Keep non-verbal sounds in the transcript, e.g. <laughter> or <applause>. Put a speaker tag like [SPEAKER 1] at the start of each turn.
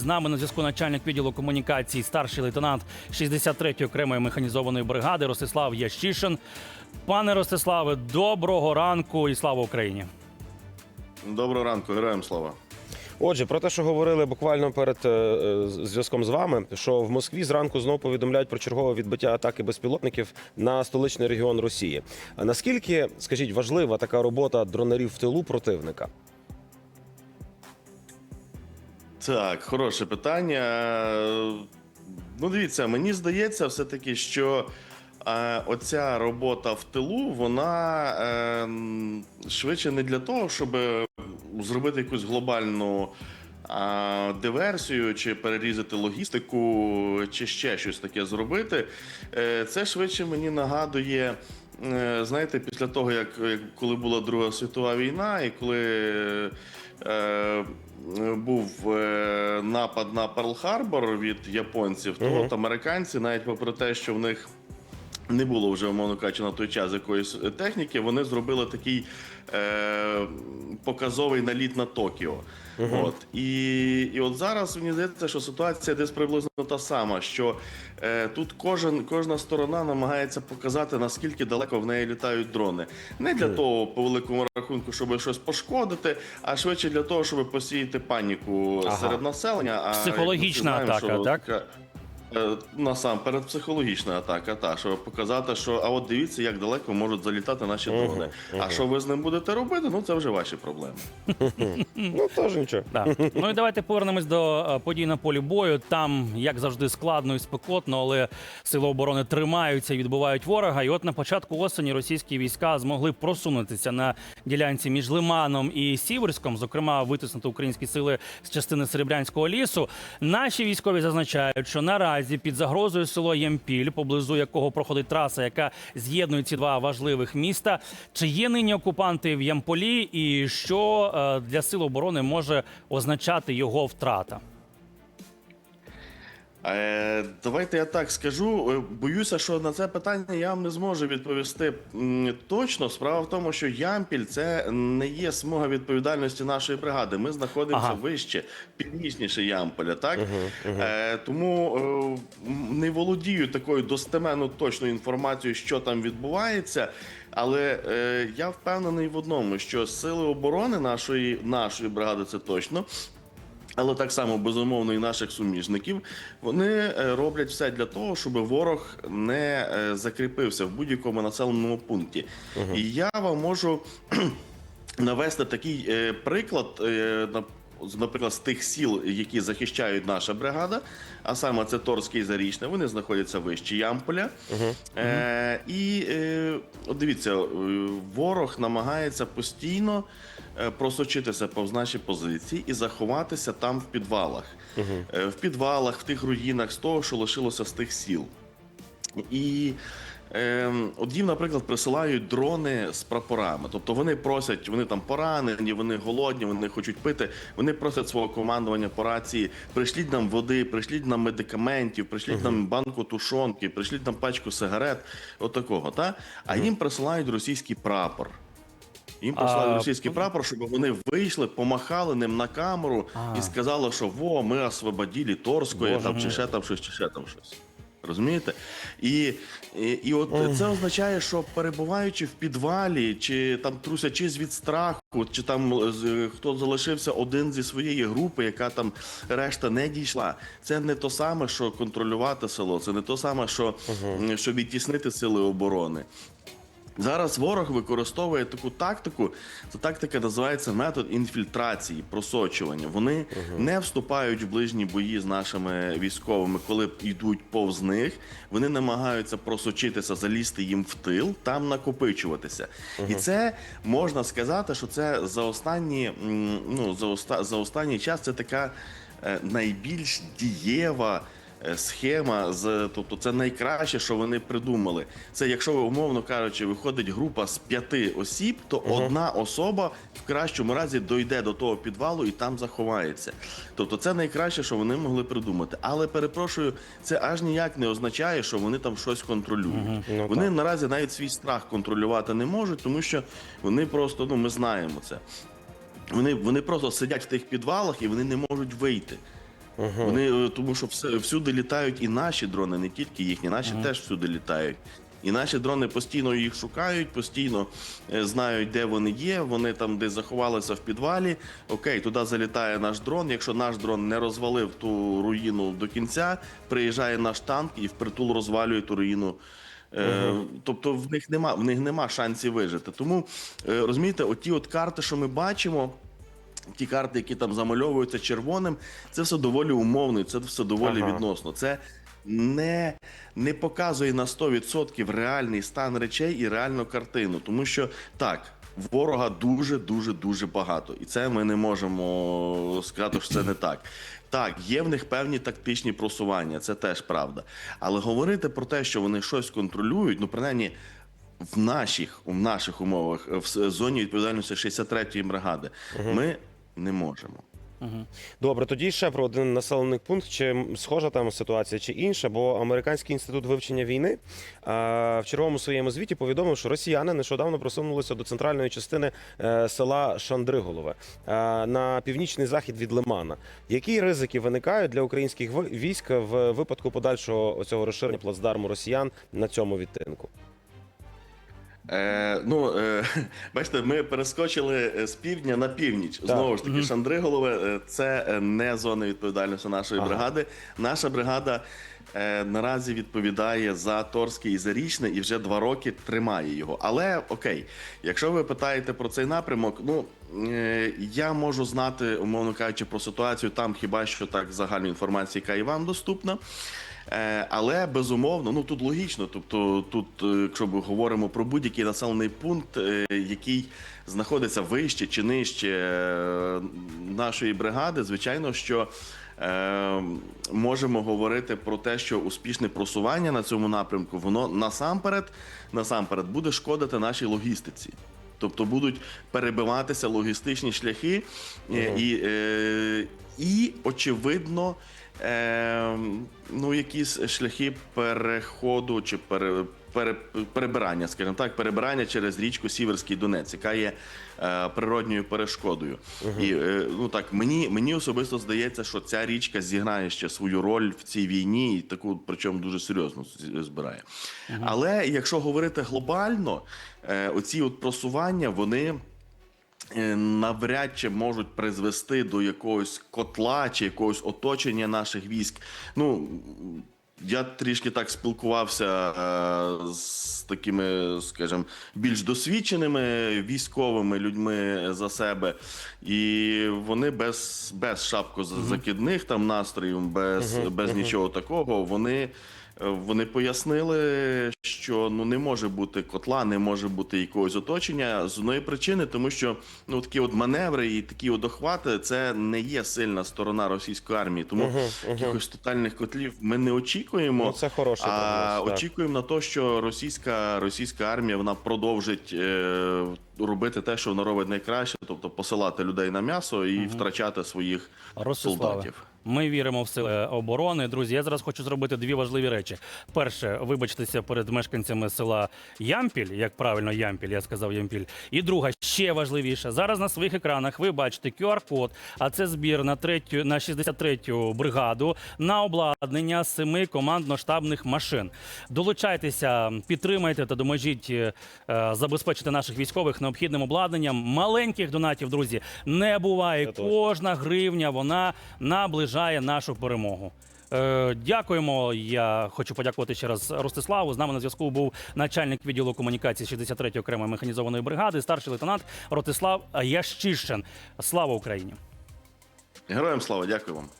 [SPEAKER 1] З нами на зв'язку начальник відділу комунікації, старший лейтенант 63-ї окремої механізованої бригади Ростислав Ящишин. Пане Ростиславе, доброго ранку і слава Україні!
[SPEAKER 2] Доброго ранку, героям слава.
[SPEAKER 3] Отже, про те, що говорили буквально перед е, зв'язком з вами, що в Москві зранку знову повідомляють про чергове відбиття атаки безпілотників на столичний регіон Росії. А наскільки, скажіть, важлива така робота дронерів в тилу противника?
[SPEAKER 2] Так, хороше питання. Ну, дивіться, мені здається, все-таки, що е, оця робота в тилу, вона е, швидше не для того, щоб зробити якусь глобальну а, диверсію, чи перерізати логістику, чи ще щось таке зробити. Е, Це швидше мені нагадує. е, Знаєте, після того, як коли була Друга світова війна, і коли е, був е, напад на Перл-Харбор від японців, то от американці, навіть попри те, що в них не було вже, умовно кажучи, на той час якоїсь техніки, вони зробили такий е, показовий наліт на Токіо. От. І, і от зараз мені здається, що ситуація десь приблизно та сама, що е, тут кожен, кожна сторона намагається показати, наскільки далеко в неї літають дрони. Не для того, по великому рахунку, щоб щось пошкодити, а швидше для того, щоб посіяти паніку
[SPEAKER 3] Ага.
[SPEAKER 2] серед населення. А
[SPEAKER 1] Психологічна
[SPEAKER 2] знаємо,
[SPEAKER 1] атака,
[SPEAKER 2] що
[SPEAKER 1] так?
[SPEAKER 2] Е, Насамперед психологічна атака, та щоб показати, що а от дивіться, як далеко можуть залітати наші дрони. А що ви з ним будете робити? Ну це вже ваші проблеми. <laughs>
[SPEAKER 3] Ну теж нічого.
[SPEAKER 1] Так. Ну і давайте повернемось до е, подій на полі бою. Там, як завжди, складно і спекотно, але сили оборони тримаються і відбувають ворога. І от на початку осені російські війська змогли просунутися на ділянці між Лиманом і Сіверськом, зокрема, витиснути українські сили з частини Серебрянського лісу. Наші військові зазначають, що наразі під загрозою село Ємпіль, поблизу якого проходить траса, яка з'єднує ці два важливих міста. Чи є нині окупанти в Ямполі, і що е, для сил оборони може означати його втрата?
[SPEAKER 2] Е, давайте я так скажу. Е, Боюся, що на це питання я вам не зможу відповісти точно. Справа в тому, що Ямпіль це не є смуга відповідальності нашої бригади. Ми знаходимося
[SPEAKER 1] Ага.
[SPEAKER 2] вище, північніше Ямполя. Так Е, тому е, не володію такою достеменно точною інформацією, що там відбувається. Але е, я впевнений в одному, що сили оборони нашої, нашої бригади це точно. Але так само безумовно і наших суміжників вони е, роблять все для того, щоб ворог не е, закріпився в будь-якому населеному пункті. І я вам можу <clears throat> навести такий е, приклад. Наприклад, з тих сіл, які захищають наша бригада, а саме це Торське і Зарічне, вони знаходяться вище Ямполя. Е, і е, от дивіться, е, ворог намагається постійно е, просочитися повз наші позиції і заховатися там в підвалах. Е, в підвалах, в тих руїнах з того, що лишилося з тих сіл. І от їм, наприклад, присилають дрони з прапорами. Тобто вони просять, вони там поранені, вони голодні, вони хочуть пити. Вони просять свого командування по рації: прийшліть нам води, прийшліть нам медикаментів, прийшліть нам банку тушонки, прийшліть нам пачку сигарет, отакого. Та? А їм присилають російський прапор. Їм прислали
[SPEAKER 1] А,
[SPEAKER 2] російський прапор, щоб вони вийшли, помахали ним на камеру
[SPEAKER 1] А.
[SPEAKER 2] і сказали, що во, ми освободили Торської, там, чи ще там щось, чи ще там щось. Розумієте? І, і, і от це означає, що перебуваючи в підвалі, чи там трусячись від страху, чи там е, з- хто залишився один зі своєї групи, яка там решта не дійшла. Це не то саме, що контролювати село, це не то саме, що м, щоб відтіснити сили оборони. Зараз ворог використовує таку тактику. Ця тактика називається метод інфільтрації, просочування. Вони не вступають в ближні бої з нашими військовими, коли йдуть повз них. Вони намагаються просочитися, залізти їм в тил, там накопичуватися. І це можна сказати, що це за останні ну за оста за останній час це така е, найбільш дієва схема з тобто це найкраще, що вони придумали. Це якщо умовно кажучи, виходить група з п'яти осіб, то одна особа в кращому разі дойде до того підвалу і там заховається. Тобто, це найкраще, що вони могли придумати. Але перепрошую, це аж ніяк не означає, що вони там щось контролюють.
[SPEAKER 3] Ну,
[SPEAKER 2] вони
[SPEAKER 3] так.
[SPEAKER 2] наразі навіть свій страх контролювати не можуть, тому що вони просто ну ми знаємо це. Вони, вони просто сидять в тих підвалах і вони не можуть вийти. Вони е, тому, що все, всюди літають і наші дрони, не тільки їхні, наші теж всюди літають. І наші дрони постійно їх шукають, постійно е, знають, де вони є. Вони там десь заховалися в підвалі. Окей, туди залітає наш дрон. Якщо наш дрон не розвалив ту руїну до кінця, приїжджає наш танк і впритул розвалює ту руїну. Е, Тобто в них нема в них нема шансів вижити. Тому розумієте, оті от карти, що ми бачимо. Ті карти, які там замальовуються червоним, це все доволі умовно, це все доволі
[SPEAKER 3] Ага.
[SPEAKER 2] відносно. Це не, не показує на 100% реальний стан речей і реальну картину. Тому що так, ворога дуже, дуже, дуже багато. І це ми не можемо сказати, що це не так. Так, є в них певні тактичні просування, це теж правда. Але говорити про те, що вони щось контролюють, ну принаймні. В наших, в наших умовах, в зоні відповідальності 63-ї бригади, ми не можемо.
[SPEAKER 3] Добре, тоді ще про один населений пункт. Чи схожа там ситуація, чи інша? Бо американський інститут вивчення війни в черговому своєму звіті повідомив, що росіяни нещодавно просунулися до центральної частини е, села Шандриголове на північний захід від Лимана. Які ризики виникають для українських військ в випадку подальшого цього розширення плацдарму росіян на цьому відтинку?
[SPEAKER 2] Е, ну, е, <laughs> бачите, ми перескочили е, з півдня на північ. Знову ж таки, Шандриголове е, це е, не зона відповідальності нашої
[SPEAKER 3] Ага.
[SPEAKER 2] бригади. Наша бригада е, наразі відповідає за Торське і Зарічне і вже два роки тримає його. Але окей, якщо ви питаєте про цей напрямок, ну е, я можу знати, умовно кажучи, про ситуацію там хіба що так загальну інформацію, яка і вам доступна. Е, Але безумовно, ну тут логічно. Тобто, тут, е, якщо ми говоримо про будь-який населений пункт, е, який знаходиться вище чи нижче нашої бригади, звичайно, що можемо говорити про те, що успішне просування на цьому напрямку, воно насамперед, насамперед буде шкодити нашій логістиці. Тобто будуть перебиватися логістичні шляхи, е, і, е, і очевидно, е, ну, якісь шляхи переходу чи пере, пере, перебирання, скажімо так, перебирання через річку Сіверський Донець, яка є е, природньою перешкодою. І е, ну так мені, мені особисто здається, що ця річка зіграє ще свою роль в цій війні, і таку, причому дуже серйозно збирає. Але якщо говорити глобально, е, оці от просування, вони навряд чи можуть призвести до якогось котла чи якогось оточення наших військ. Ну я трішки так спілкувався е, з такими, скажімо, більш досвідченими військовими людьми за себе, і вони без, без шапкозакидних там настроїв, без, без нічого такого, вони. Вони пояснили, що ну не може бути котла, не може бути якогось оточення з одної причини, тому що ну такі от маневри і такі от охвати це не є сильна сторона російської армії. Тому якихось тотальних котлів ми не очікуємо.
[SPEAKER 3] Ну, це хороший
[SPEAKER 2] а
[SPEAKER 3] так.
[SPEAKER 2] очікуємо на те, що російська російська армія вона продовжить е, робити те, що вона робить найкраще, тобто посилати людей на м'ясо і втрачати своїх
[SPEAKER 1] Ростиславе,
[SPEAKER 2] солдатів.
[SPEAKER 1] Ми віримо в сили оборони. Друзі, я зараз хочу зробити дві важливі речі. Перше, вибачтеся перед мешканцями села Ямпіль, як правильно Ямпіль, я сказав Ямпіль. І друга, ще важливіше. Зараз на своїх екранах ви бачите QR-код, а це збір на третю на 63-ю бригаду на обладнання семи командно-штабних машин. Долучайтеся, підтримайте та доможіть е, забезпечити наших військових необхідним обладнанням. Маленьких донатів, друзі, не буває. Кожна гривня вона наближає нашу перемогу. Е, дякуємо. Я хочу подякувати ще раз Ростиславу. З нами на зв'язку був начальник відділу комунікації 63-ї окремої механізованої бригади, старший лейтенант Ростислав Ящишин. Слава Україні!
[SPEAKER 2] Героям слава, дякую вам.